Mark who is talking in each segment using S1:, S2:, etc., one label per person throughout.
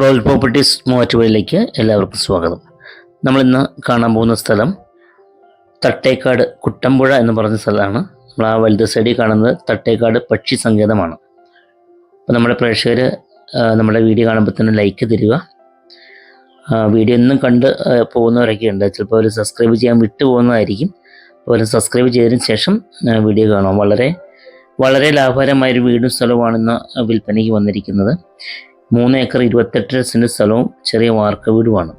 S1: Royal properties മൂവാറ്റുപുഴയിലേക്ക് എല്ലാവർക്കും സ്വാഗതം. നമ്മളിന്ന് കാണാൻ പോകുന്ന സ്ഥലം തട്ടേക്കാട് കുട്ടമ്പുഴ എന്ന് പറഞ്ഞ സ്ഥലമാണ്. നമ്മൾ ആ വലുത് സൈഡിൽ കാണുന്നത് തട്ടേക്കാട് പക്ഷി സങ്കേതമാണ്. അപ്പോൾ നമ്മുടെ പ്രേക്ഷകർ നമ്മുടെ വീഡിയോ കാണുമ്പോൾ തന്നെ ലൈക്ക് തരിക. വീഡിയോ എന്നും കണ്ട് പോകുന്നവരൊക്കെ ഉണ്ട്. ചിലപ്പോൾ അവർ സബ്സ്ക്രൈബ് ചെയ്യാൻ വിട്ടു പോകുന്നതായിരിക്കും. അവർ സബ്സ്ക്രൈബ് ചെയ്തതിന് ശേഷം വീഡിയോ കാണാം. വളരെ വളരെ ലാഭകരമായൊരു വീടും സ്ഥലവുമാണ് ഇന്ന് വിൽപ്പനയ്ക്ക് വന്നിരിക്കുന്നത്. മൂന്ന് ഏക്കർ ഇരുപത്തെട്ട് സെന്റ് സ്ഥലവും ചെറിയ വാർക്ക വീടുമാണ്.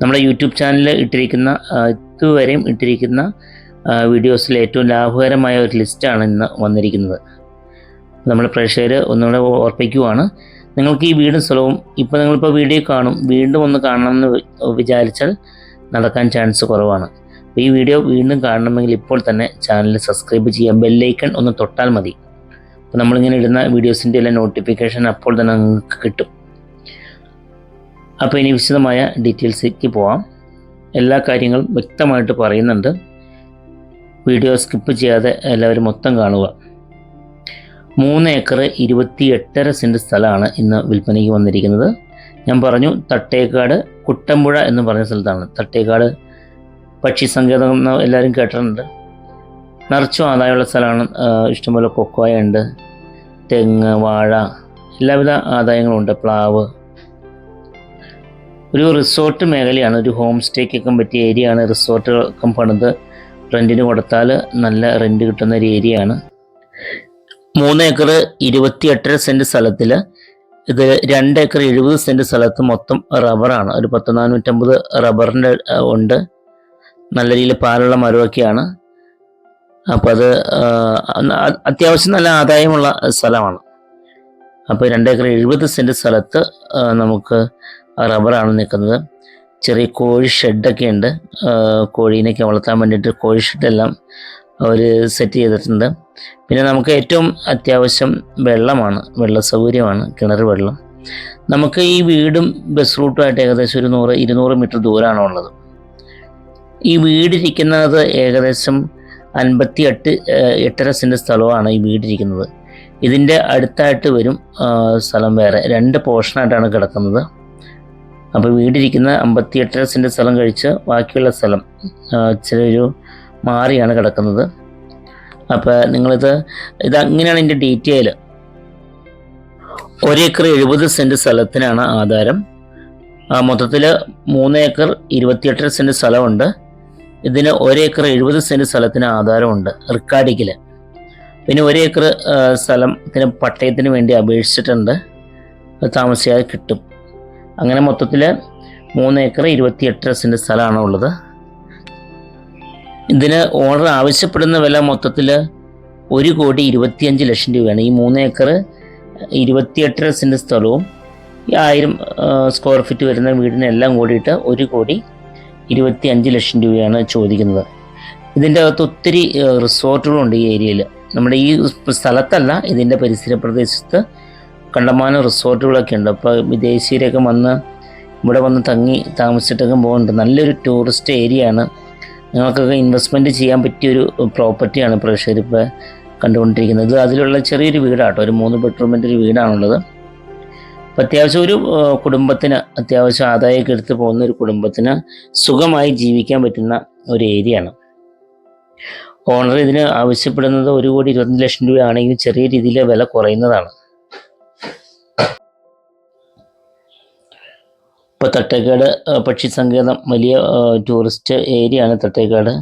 S1: നമ്മുടെ യൂട്യൂബ് ചാനലിൽ ഇട്ടിരിക്കുന്ന ഇതുവരെയും ഇട്ടിരിക്കുന്ന വീഡിയോസിൽ ഏറ്റവും ലാഭകരമായ ഒരു ലിസ്റ്റാണ് ഇന്ന് വന്നിരിക്കുന്നത്. നമ്മുടെ പ്രേക്ഷകർ ഒന്നുകൂടെ ഓർപ്പിക്കുവാണ്. നിങ്ങൾക്ക് ഈ വീടും സ്ഥലവും ഇപ്പോൾ നിങ്ങളിപ്പോൾ വീഡിയോ കാണും വീണ്ടും ഒന്ന് കാണണമെന്ന് വിചാരിച്ചാൽ നടക്കാൻ ചാൻസ് കുറവാണ്. ഈ വീഡിയോ വീണ്ടും കാണണമെങ്കിൽ ഇപ്പോൾ തന്നെ ചാനൽ സബ്സ്ക്രൈബ് ചെയ്യാം ബെല്ലൈക്കൺ ഒന്ന് തൊട്ടാൽ മതി. അപ്പോൾ നമ്മളിങ്ങനെ ഇടുന്ന വീഡിയോസിന്റെ എല്ലാം നോട്ടിഫിക്കേഷൻ അപ്പോൾ തന്നെ നിങ്ങൾക്ക് കിട്ടും. അപ്പോൾ ഇനി വിശദമായ ഡീറ്റെയിൽസിലേക്ക് പോവാം. എല്ലാ കാര്യങ്ങളും വ്യക്തമായിട്ട് പറയുന്നുണ്ട്. വീഡിയോ സ്കിപ്പ് ചെയ്യാതെ എല്ലാവരും മൊത്തം കാണുക. മൂന്ന് ഏക്കർ ഇരുപത്തി എട്ടര സെന്റ് സ്ഥലമാണ് ഇന്ന് വിൽപ്പനയ്ക്ക് വന്നിരിക്കുന്നത്. ഞാൻ പറഞ്ഞു തട്ടേക്കാട് കുട്ടമ്പുഴ എന്ന് പറഞ്ഞ സ്ഥലത്താണ്. തട്ടേക്കാട് പക്ഷി സങ്കേതം എന്ന് എല്ലാവരും കേട്ടിട്ടുണ്ട്. നിറച്ചും ആദായമുള്ള സ്ഥലമാണ്. ഇഷ്ടംപോലെ കൊക്കോയ ഉണ്ട്. തെങ്ങ് വാഴ എല്ലാവിധ ആദായങ്ങളും ഉണ്ട് പ്ലാവ്. ഒരു റിസോർട്ട് മേഖലയാണ് ഒരു ഹോം സ്റ്റേക്കൊക്കെ പറ്റിയ ഏരിയ ആണ് റിസോർട്ടൊക്കെ പണിത് റെന്റിന് കൊടുത്താൽ നല്ല റെന്റ് കിട്ടുന്ന ഒരു ഏരിയ ആണ് മൂന്ന് ഏക്കർ ഇരുപത്തി എട്ടര സെന്റ് സ്ഥലത്തിൽ ഇത് രണ്ട് ഏക്കർ എഴുപത് സെന്റ് സ്ഥലത്ത് മൊത്തം റബ്ബറാണ്. ഒരു പത്ത് നാനൂറ്റമ്പത് റബ്ബറിന്റെ ഉണ്ട്. നല്ല രീതിയിൽ പാലുള്ള മരമൊക്കെയാണ്. അപ്പോൾ അത് അത്യാവശ്യം നല്ല ആദായമുള്ള സ്ഥലമാണ്. അപ്പോൾ രണ്ട് ഏക്കർ എഴുപത് സെന്റ് സ്ഥലത്ത് നമുക്ക് റബ്ബറാണ് നിൽക്കുന്നത്. ചെറിയ കോഴി ഷെഡൊക്കെ ഉണ്ട്. കോഴീനെയൊക്കെ വളർത്താൻ വേണ്ടിയിട്ട് കോഴി ഷെഡെല്ലാം അവർ സെറ്റ് ചെയ്തിട്ടുണ്ട്. പിന്നെ നമുക്ക് ഏറ്റവും അത്യാവശ്യം വെള്ളമാണ്. വെള്ള സൗകര്യമാണ്. കിണർ വെള്ളം. നമുക്ക് ഈ വീടും ബസ് റൂട്ടുമായിട്ട് ഏകദേശം ഒരു നൂറ് ഇരുന്നൂറ് മീറ്റർ ദൂരമാണ് ഉള്ളത് ഈ വീടിരിക്കുന്നത് ഏകദേശം അൻപത്തി എട്ട് എട്ടര സെന്റ് സ്ഥലമാണ് ഈ വീടിരിക്കുന്നത്. ഇതിന്റെ അടുത്തായിട്ട് വരും സ്ഥലം വേറെ. രണ്ട് പോർഷനായിട്ടാണ് കിടക്കുന്നത്. അപ്പോൾ വീടിരിക്കുന്ന അമ്പത്തി എട്ടര സെന്റ് സ്ഥലം കഴിച്ച് ബാക്കിയുള്ള സ്ഥലം ഇച്ചിരി ഒരു മാറിയാണ് കിടക്കുന്നത്. അപ്പോൾ നിങ്ങളിത് ഇത് അങ്ങനെയാണ് ഇതിന്റെ ഡീറ്റെയിൽ ഒരേക്കർ എഴുപത് സെന്റ് സ്ഥലത്തിനാണ് ആധാരം. മൊത്തത്തിൽ മൂന്ന് ഏക്കർ ഇരുപത്തിയെട്ടര സെന്റ് സ്ഥലമുണ്ട്. ഇതിന് ഏക്കർ എഴുപത് സെന്റ് സ്ഥലത്തിന് ആധാരമുണ്ട് റിക്കാർഡിക്കിൽ പിന്നെ ഒരേക്കർ സ്ഥലത്തിന് പട്ടയത്തിന് വേണ്ടി അപേക്ഷിച്ചിട്ടുണ്ട്. താമസിയാതെ കിട്ടും. അങ്ങനെ മൊത്തത്തിൽ മൂന്ന് ഏക്കർ ഇരുപത്തിയെട്ടര സെന്റ് സ്ഥലമാണ് ഉള്ളത് ഇതിന് ഓണർ ആവശ്യപ്പെടുന്ന വില മൊത്തത്തിൽ ഒരു കോടി ഇരുപത്തിയഞ്ച് ലക്ഷം രൂപയാണ്. ഈ മൂന്ന് ഏക്കർ ഇരുപത്തിയെട്ടര സെന്റ് സ്ഥലവും ഈ ആയിരം സ്ക്വയർ ഫീറ്റ് വരുന്ന വീടിനെല്ലാം കൂടിയിട്ട് ഒരു കോടി ഇരുപത്തി അഞ്ച് ലക്ഷം രൂപയാണ് ചോദിക്കുന്നത്. ഇതിന്റെ അകത്ത് ഒത്തിരി റിസോർട്ടുകളുണ്ട് ഈ ഏരിയയിൽ. നമ്മുടെ ഈ സ്ഥലത്തല്ല ഇതിന്റെ പരിസര പ്രദേശത്ത് കണ്ടമാനം റിസോർട്ടുകളൊക്കെ ഉണ്ട്. അപ്പോൾ വിദേശീയരൊക്കെ വന്ന് ഇവിടെ വന്ന് തങ്ങി താമസിച്ചിട്ടൊക്കെ പോകുന്നുണ്ട്. നല്ലൊരു ടൂറിസ്റ്റ് ഏരിയ ആണ് നിങ്ങൾക്കൊക്കെ ഇൻവെസ്റ്റ്മെന്റ് ചെയ്യാൻ പറ്റിയൊരു പ്രോപ്പർട്ടിയാണ് പ്രേക്ഷകരിപ്പോൾ കണ്ടുകൊണ്ടിരിക്കുന്നത്. ഇത് അതിലുള്ള ചെറിയൊരു വീടാട്ടോ ഒരു മൂന്ന് ബെഡ്റൂമിന്റെ ഒരു വീടാണുള്ളത്. അത്യാവശ്യം ഒരു കുടുംബത്തിന് അത്യാവശ്യം ആദായമൊക്കെ എടുത്ത് പോകുന്ന ഒരു കുടുംബത്തിന് സുഖമായി ജീവിക്കാൻ പറ്റുന്ന ഒരു ഏരിയയാണ്. ഓണർ ഇതിന് ആവശ്യപ്പെടുന്നത് ഒരു കോടി ഇരുപത്തഞ്ച് ലക്ഷം രൂപയാണെങ്കിലും ചെറിയ രീതിയിൽ വില കുറയുന്നതാണ്. ഇപ്പോൾ തട്ടേക്കാട് പക്ഷി സങ്കേതം വലിയ ടൂറിസ്റ്റ് ടൂറിസ്റ്റ് ഏരിയയാണ് തട്ടേക്കാട്.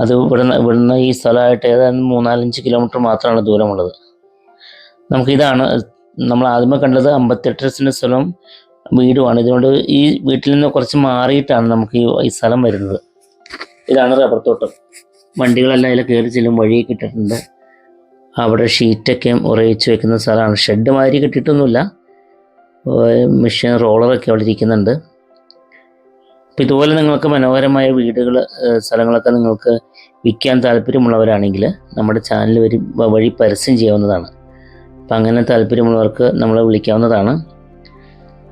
S1: അത് ഇവിടുന്ന് ഇവിടുന്ന് ഈ സ്ഥലമായിട്ട് ഏതാണ്ട് മൂന്നാലഞ്ച് കിലോമീറ്റർ മാത്രമാണ് ദൂരമുള്ളത്. നമുക്കിതാണ് നമ്മൾ ആദ്യമേ കണ്ടത് അമ്പത്തെട്ട് സെന്റ് സ്ഥലം വീടുമാണ്. ഇതുകൊണ്ട് ഈ വീട്ടിൽ നിന്ന് കുറച്ച് മാറിയിട്ടാണ് നമുക്ക് ഈ സ്ഥലം വരുന്നത്. ഇതാണ് റബ്ബർ തോട്ടം. വണ്ടികളെല്ലാം അതിൽ കയറി ചെല്ലും വഴിയൊക്കെ ഇട്ടിട്ടുണ്ട് അവിടെ ഷീറ്റൊക്കെ ഉറയിച്ച് വെക്കുന്ന സ്ഥലമാണ്. ഷെഡ് മാതിരി കിട്ടിയിട്ടൊന്നുമില്ല. മെഷീൻ റോളറൊക്കെ അവിടെ ഇരിക്കുന്നുണ്ട്. അപ്പോൾ ഇതുപോലെ നിങ്ങൾക്ക് മനോഹരമായ വീടുകൾ സ്ഥലങ്ങളൊക്കെ നിങ്ങൾക്ക് വിൽക്കാൻ താല്പര്യമുള്ളവരാണെങ്കിൽ നമ്മുടെ ചാനൽ വഴി വഴി പരസ്യം ചെയ്യാവുന്നതാണ്. അപ്പം അങ്ങനെ താല്പര്യമുള്ളവർക്ക് നമ്മളെ വിളിക്കാവുന്നതാണ്.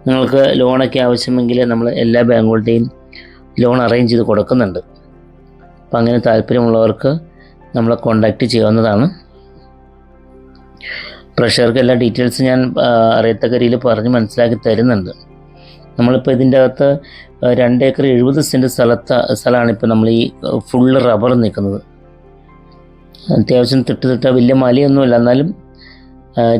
S1: നിങ്ങൾക്ക് ലോണൊക്കെ ആവശ്യമെങ്കിൽ നമ്മൾ എല്ലാ ബാങ്കുകളുടെയും ലോൺ അറേഞ്ച് ചെയ്ത് കൊടുക്കുന്നുണ്ട്. അപ്പം അങ്ങനെ താല്പര്യമുള്ളവർക്ക് നമ്മളെ കോണ്ടാക്റ്റ് ചെയ്യാവുന്നതാണ്. പ്രഷർക്ക് എല്ലാ ഡീറ്റെയിൽസ് ഞാൻ അറിയത്തക്ക രീതിയിൽ പറഞ്ഞ് മനസ്സിലാക്കി തരുന്നുണ്ട്. നമ്മളിപ്പോൾ ഇതിന്റെ അകത്ത് രണ്ട് ഏക്കർ എഴുപത് സെന്റ് സ്ഥലത്ത് സ്ഥലമാണ് ഇപ്പോൾ നമ്മൾ ഈ ഫുള്ള് റബ്ബർ നിൽക്കുന്നത്. അത്യാവശ്യം തിട്ട് തിട്ട വലിയ മലയൊന്നുമില്ല. എന്നാലും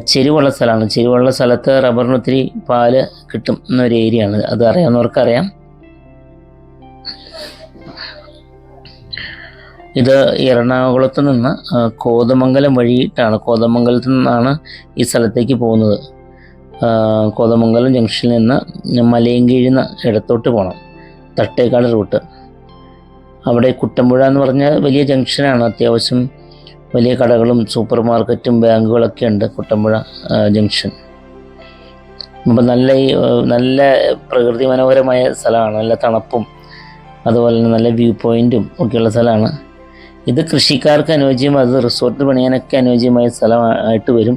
S1: ചെരിവുള്ള സ്ഥലമാണ്. ചെരുവുള്ള സ്ഥലത്ത് റബ്ബറിന് ഒത്തിരി പാൽ കിട്ടും എന്നൊരു ഏരിയ ആണ് അത് അറിയാവുന്നവർക്കറിയാം. ഇത് എറണാകുളത്ത് നിന്ന് കോതമംഗലം വഴിയിട്ടാണ് കോതമംഗലത്ത് നിന്നാണ് ഈ സ്ഥലത്തേക്ക് പോകുന്നത്. കോതമംഗലം ജംഗ്ഷനിൽ നിന്ന് മലയൻകീഴിൽ നിന്ന് ഇടത്തോട്ട് പോകണം തട്ടേക്കാട് റൂട്ട്. അവിടെ കുട്ടമ്പുഴ എന്ന് പറഞ്ഞാൽ വലിയ ജംഗ്ഷനാണ് അത്യാവശ്യം വലിയ കടകളും സൂപ്പർ മാർക്കറ്റും ബാങ്കുകളൊക്കെ ഉണ്ട് കുട്ടമ്പുഴ ജംഗ്ഷൻ. അപ്പം നല്ല നല്ല പ്രകൃതി മനോഹരമായ സ്ഥലമാണ്. നല്ല തണുപ്പും അതുപോലെ തന്നെ നല്ല വ്യൂ പോയിന്റും ഒക്കെയുള്ള സ്ഥലമാണ്. ഇത് കൃഷിക്കാർക്ക് അനുയോജ്യമായ അത് റിസോർട്ട് പണിയാനൊക്കെ അനുയോജ്യമായ സ്ഥലമായിട്ട് വരും.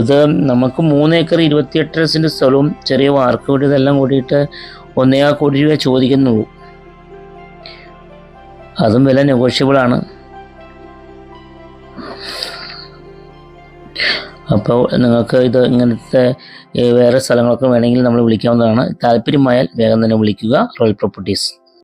S1: ഇത് നമുക്ക് മൂന്ന് ഏക്കർ ഇരുപത്തിയെട്ട് സെന്റ് സ്ഥലവും ചെറിയ വാർക്ക് വീട് ഇതെല്ലാം കൂടിയിട്ട് ഒന്നേകാൽ കോടി രൂപ ചോദിക്കുന്നുള്ളൂ അതും വില നെഗോഷ്യബിൾ അപ്പോൾ നിങ്ങൾക്ക് ഇത് ഇങ്ങനത്തെ വേറെ സ്ഥലങ്ങളൊക്കെ വേണമെങ്കിൽ നമ്മൾ വിളിക്കാവുന്നതാണ്. താല്പര്യമായാൽ വേഗം തന്നെ വിളിക്കുക. Royal properties.